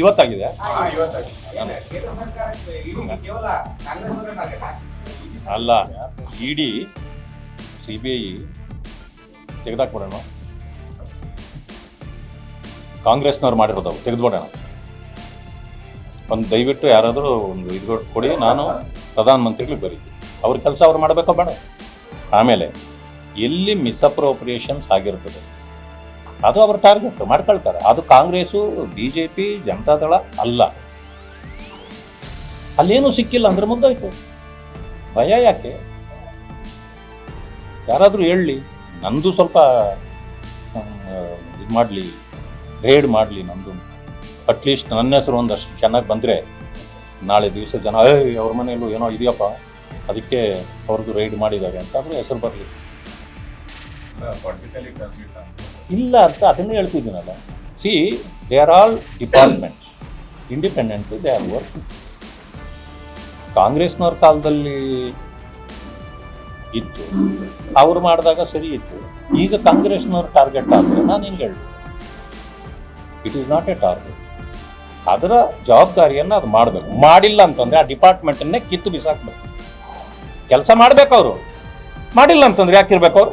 ಇವತ್ತಾಗಿದೆ. ಅಲ್ಲ ED C B I ತೆಗೆದಾಕ್ಬಿಡೋಣ. ಕಾಂಗ್ರೆಸ್ನವ್ರು ಮಾಡಿರೋದು ತೆಗೆದ್ಬಿಡೋಣ. ಒಂದು ದಯವಿಟ್ಟು ಯಾರಾದರೂ ಒಂದು ಇದು ಕೊಡಿ ನಾನು ಪ್ರಧಾನಮಂತ್ರಿಗಳಿಗೆ ಬರೀ. ಅವ್ರ ಕೆಲಸ ಅವ್ರು ಮಾಡಬೇಕೋ ಬೇಡ. ಆಮೇಲೆ ಎಲ್ಲಿ ಮಿಸ್ಅಪ್ರೋಪ್ರಿಯೇಷನ್ಸ್ ಆಗಿರ್ತದೆ? ಅದು ಅವ್ರ ಟಾರ್ಗೆಟ್, ಮಾಡ್ಕೊಳ್ತಾರೆ. ಅದು Congress B J P Janata Dal ಅಲ್ಲ. ಅಲ್ಲೇನೂ ಸಿಕ್ಕಿಲ್ಲ ಅಂದ್ರೆ ಮುಂದಾಯ್ತು ಭಯ ಯಾಕೆ? ಯಾರಾದರೂ ಹೇಳಲಿ ನಂದು ಸ್ವಲ್ಪ ಇದು ಮಾಡಲಿ ರೇಡ್ ಮಾಡಲಿ ನಂದು. ಅಟ್ಲೀಸ್ಟ್ ನನ್ನ ಹೆಸರು ಒಂದಷ್ಟು ಚೆನ್ನಾಗಿ ಬಂದರೆ, ನಾಳೆ ದಿವಸ ಜನ, ಏಯ್, ಅವ್ರ ಮನೆಯಲ್ಲೂ ಏನೋ ಇದೆಯಪ್ಪ, ಅದಕ್ಕೆ ಅವ್ರದ್ದು ರೈಡ್ ಮಾಡಿದ್ದಾರೆ ಅಂತ ಆದರೂ ಹೆಸರು ಬರಲಿ. ಇಲ್ಲ ಅಂತ ಅದನ್ನೇ ಹೇಳ್ತಿದ್ದೀನಲ್ಲ see they are all department independent they are work ಕಾಂಗ್ರೆಸ್ನವ್ರ ಕಾಲದಲ್ಲಿ ಇತ್ತು. ಅವ್ರು ಮಾಡಿದಾಗ ಸರಿ ಇತ್ತು. ಈಗ ಕಾಂಗ್ರೆಸ್ನವ್ರ ಟಾರ್ಗೆಟ್ ಆದರೆ ನಾನು ಹಿಂಗೆ ಹೇಳಿ it is not a target ಅದರ ಜವಾಬ್ದಾರಿಯನ್ನು ಅದು ಮಾಡಬೇಕು. ಮಾಡಿಲ್ಲ ಅಂತಂದರೆ ಆ ಡಿಪಾರ್ಟ್ಮೆಂಟನ್ನೇ ಕಿತ್ತು ಬಿಸಾಕ್ಬೇಕು. ಕೆಲಸ ಮಾಡಬೇಕು ಅವರು. ಮಾಡಿಲ್ಲ ಅಂತಂದ್ರೆ ಯಾಕಿರ್ಬೇಕು ಅವರು?